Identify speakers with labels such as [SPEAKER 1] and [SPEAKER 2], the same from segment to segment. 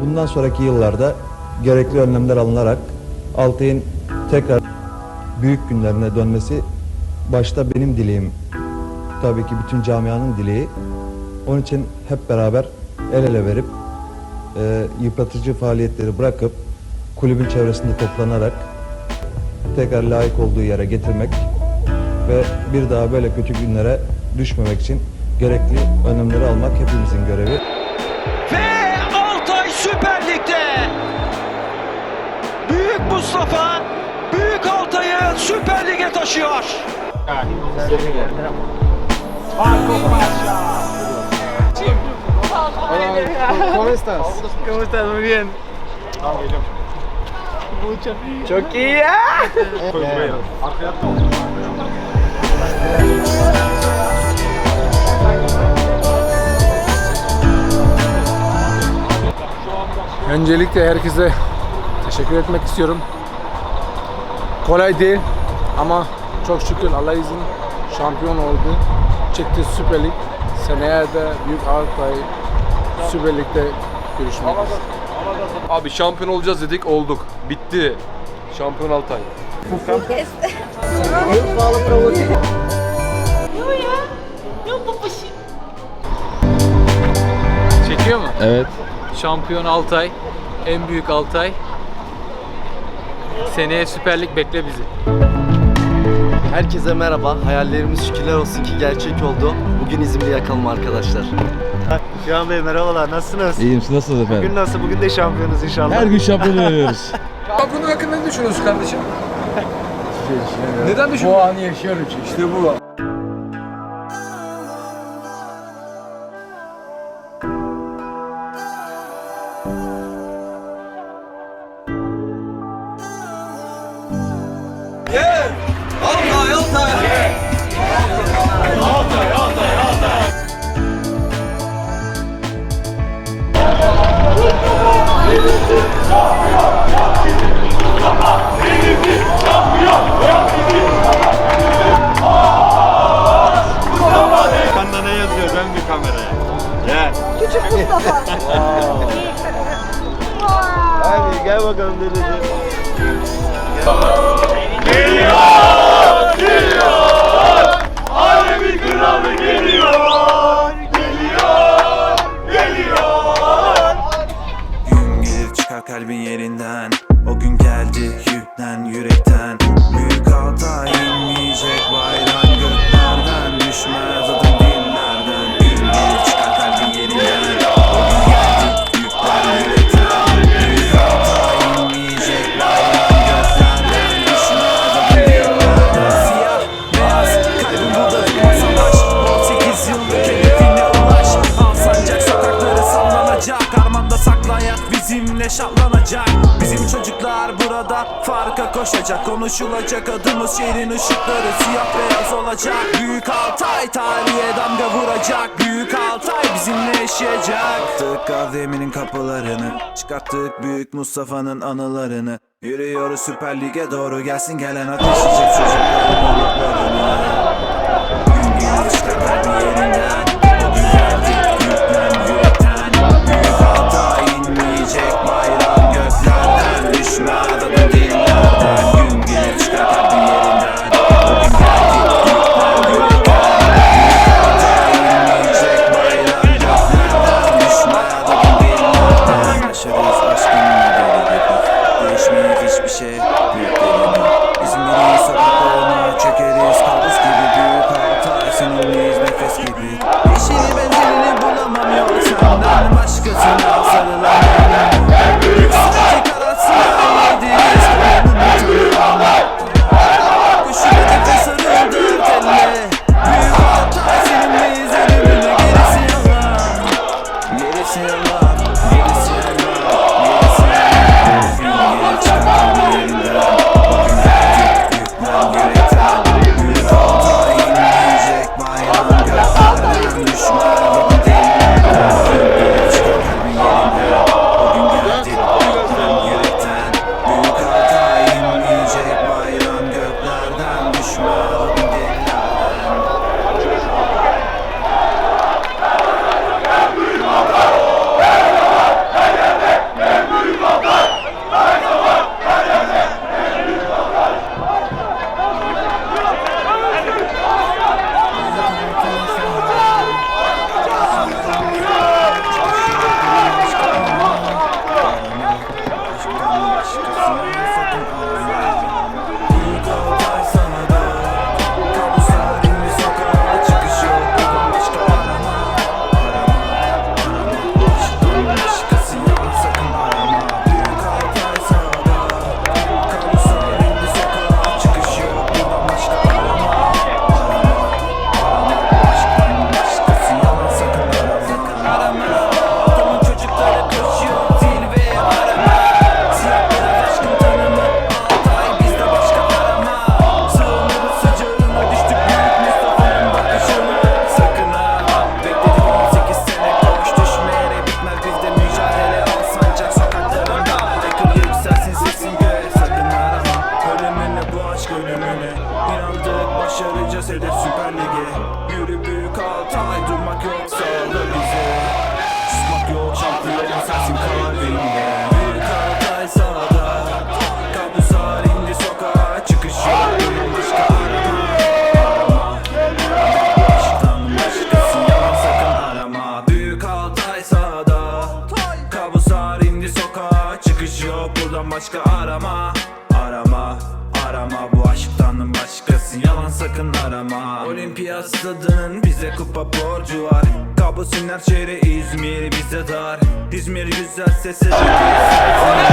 [SPEAKER 1] bundan sonraki yıllarda gerekli önlemler alınarak Altay'ın tekrar büyük günlerine dönmesi başta benim dileğim. Tabii ki bütün camianın dileği. Onun için hep beraber el ele verip e, yıpratıcı faaliyetleri bırakıp kulübün çevresinde toplanarak tekrar layık olduğu yere getirmek ve bir daha böyle kötü günlere düşmemek için gerekli önlemleri almak hepimizin görevi.
[SPEAKER 2] Mustafa Büyük Altay'ı Süper Lig'e taşıyor.
[SPEAKER 3] ¿Cómo estás? ¿Cómo estás? Muy bien. Mucho. Choquilla.
[SPEAKER 4] Öncelikle herkese teşekkür etmek istiyorum. Kolay değil ama çok şükür Allah izin şampiyon oldu. Çıktı Süper Lig. Seneye de Büyük Altay Süper Lig'de görüşmek üzere.
[SPEAKER 5] Abi şampiyon olacağız dedik olduk. Bitti. Şampiyon Altay.
[SPEAKER 6] Çekiyor mu?
[SPEAKER 5] Evet.
[SPEAKER 6] Şampiyon Altay, en büyük Altay. Seneye Süper Lig bekle bizi.
[SPEAKER 7] Herkese merhaba. Hayallerimiz şükürler olsun ki gerçek oldu. Bugün İzmir'de yakalım arkadaşlar.
[SPEAKER 3] Şahan Bey merhabalar. Nasılsınız?
[SPEAKER 5] İyiyim siz nasılsınız efendim?
[SPEAKER 3] Bugün nasıl? Bugün de şampiyonuz inşallah.
[SPEAKER 5] Her gün şampiyon oluyoruz.
[SPEAKER 4] Bunun hakkında ne düşünüyorsun kardeşim? Neden düşünüyorsun? Bu anı yaşıyorum işte bu.
[SPEAKER 8] Farka koşacak Konuşulacak adımız şehrin ışıkları. Siyah beyaz olacak Büyük Altay. Tarihe damga vuracak Büyük Altay bizimle yaşayacak. Tık kahveminin kapılarını Çıkarttık büyük Mustafa'nın anılarını. Yürüyoruz Süper Lig'e doğru gelsin gelen ateşleyecek çocukların umutlarını. Gün çıkar kalbi yerinden Süper Lig'e Yürü büyük Altay durmak yok sağda bize. Susmak yok şampiyon sensin kalbimde Büyük Altay sağda Kabus halinde sokağa. Çıkış yok Yürümüş Kabus halinde sokağa. Çıkış yok Buradan başka arama. Arama. Arama bu aşktan başkası. Yalan sakın arama. Olimpiyat stadının bize kupa borcu var. Kabusun her şehre İzmir bize dar. İzmir güzel sesi Başkasını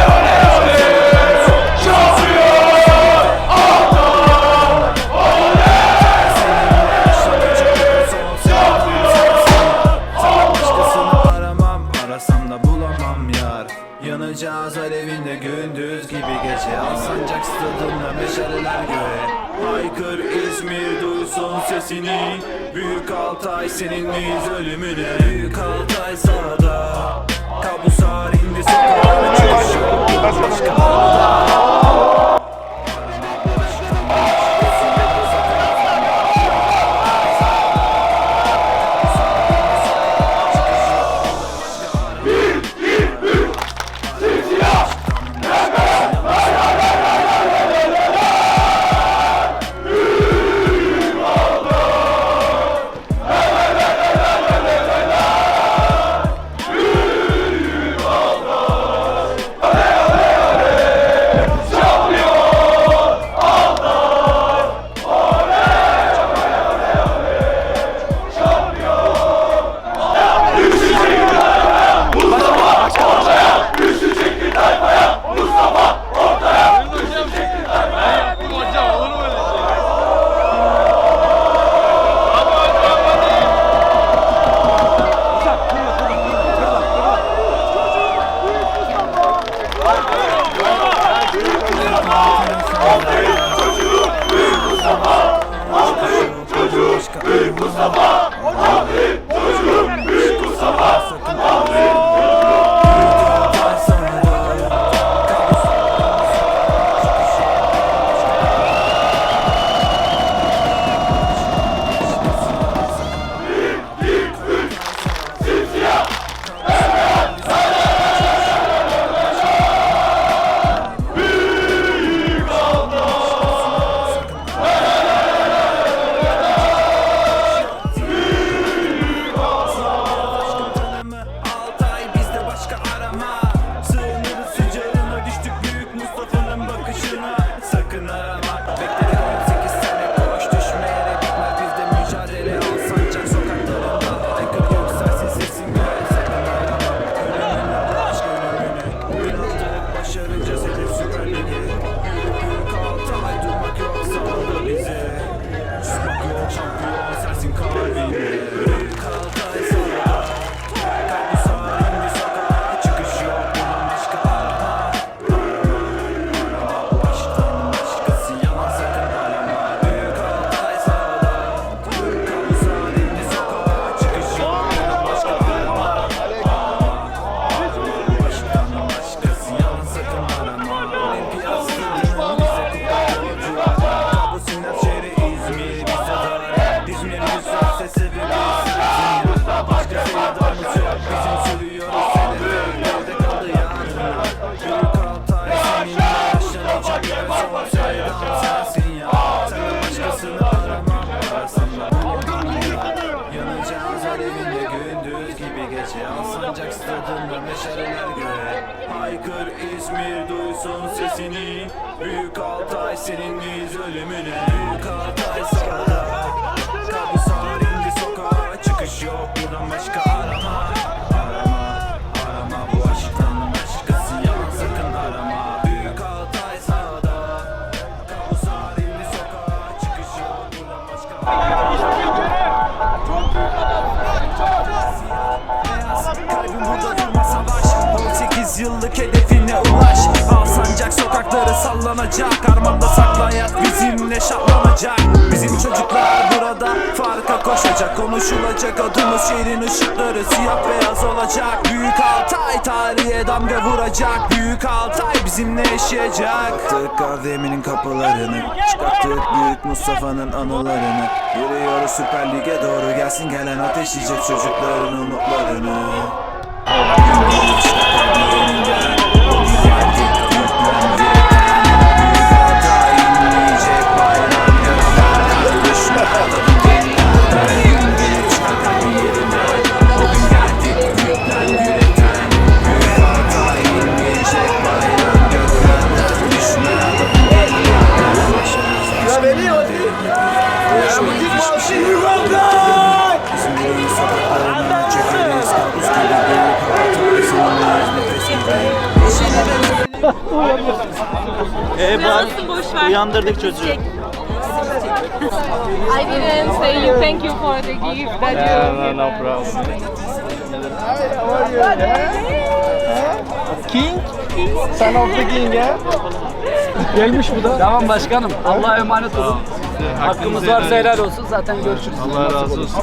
[SPEAKER 8] Altay senin miyiz ölümüne. Büyük Altay sağda senin miyiz ölümüne Büyük Altay sağda Kabuslar indi sokağa Çıkış yok. Buradan başka arama Arama arama. Bu aşktan başkası yalan sakın arama. Büyük Altay sağda Kabuslar indi sokağa Çıkış yok. Buradan başka arama. Kalbim burada durma savaş 18 yıllık hedefine ulaş göre sallanacak Armanda sakla hayat bizimle şahlanacak Bizim çocuklar burada farka koşacak Konuşulacak adımız şehrin ışıkları siyah beyaz olacak Büyük Altay tarihe damga vuracak Büyük Altay bizimle yaşayacak Attık AVM'nin kapılarını Çıkarttık Büyük Mustafa'nın anılarını Yürüyoruz Süper Lig'e doğru gelsin gelen ateşleyecek çocukların umutlarını
[SPEAKER 9] Çıkarttık büyüklendi
[SPEAKER 8] Uyandırdık çocuğu.
[SPEAKER 9] I didn't say you thank you for the gift that you
[SPEAKER 8] no problem. King? Son of the king ya.
[SPEAKER 4] Gelmiş bu da.
[SPEAKER 2] Tamam başkanım. Allah'a emanet olun. Hakkımız varsa helal olsun. Zaten görüşürüz.
[SPEAKER 8] Allah razı olsun.